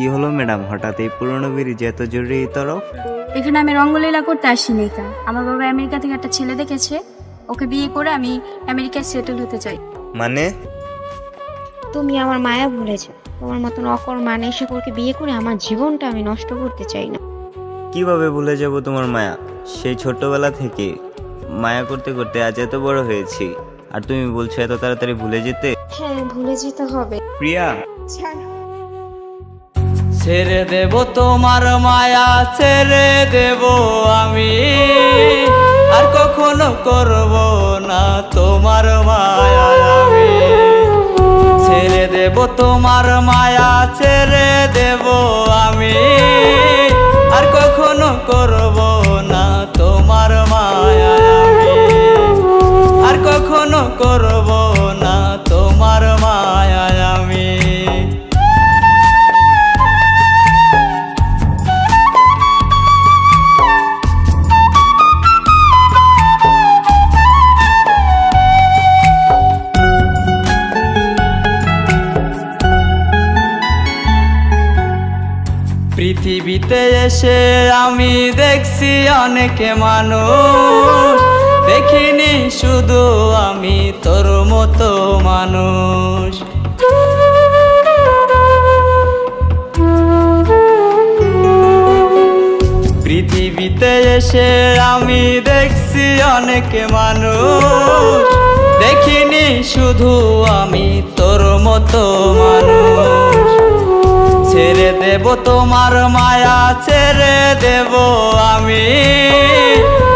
কি হলো ম্যাডাম? হঠাৎ এই পুরনো ব্রিজ এত জরুরি এই তরফ এখানে আমি রঙ্গলীলা করতে আসিনি কা আমার বাবা আমেরিকা থেকে একটা ছেলে দেখেছে। ওকে বিয়ে করে আমি আমেরিকায় সেটেল হতে চাই। মানে? তুমি আমার মায়া ভুলেছো। তোমার মতন অকর মানে শেখরকে বিয়ে করে আমার জীবনটা আমি নষ্ট করতে চাই না। কীভাবে ভুলে যাব তোমার মায়া? সেই ছোটবেলা থেকে মায়া করতে করতে আজ এত বড় হয়েছি। আর তুমি বলছো এত তাড়াতাড়ি ভুলে যেতে? হ্যাঁ ভুলে যেতে হবে। প্রিয়া! ছেড়ে। দেব তোমার মায়া, ছেড়ে দেব আমি। আর কখনো করব না তোমার মায়া আমি। ছেড়ে দেব তোমার মায়া, ছেড়ে দেব আমি। আর কখনো করব পৃথিবীতে এসে আমি দেখছি অনেকে মানুষ। দেখিনি শুধু আমি, তোর মতো মানুষ। পৃথিবীতে এসে আমি দেখছি অনেকে মানুষ। দেখিনি শুধু আমি, তোর মতো মানুষ। দেব তোমার মায়া ছেড়ে দেব আমি।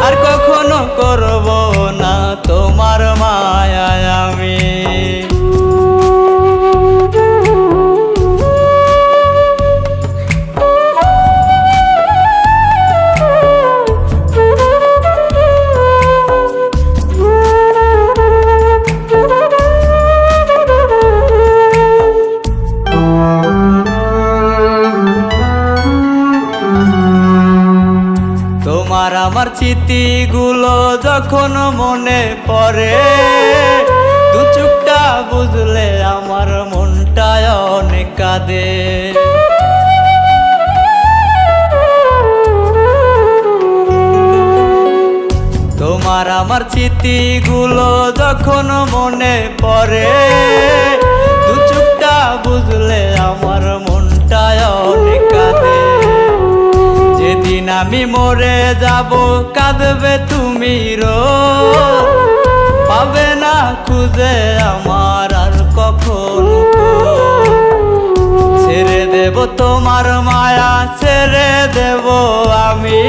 আর কখনো করব আমার স্মৃতিগুলো যখন মনে পড়ে, দু চুপটা বুঝলে আমার মনটা অনেক কাঁদে। তোমার আমার স্মৃতিগুলো যখন মনে পড়ে আমি মরে যাব, কাঁদবে তুমি রো পাবে না খুঁজে আমার আর কখন ছেড়ে দেব তোমার মায়া, ছেড়ে দেব আমি।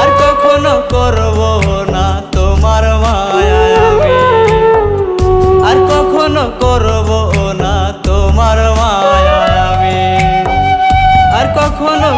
আর কখনো করব না তোমার মায়া আমি। আর কখনো করব না তোমার মায়া আমি। আর কখনো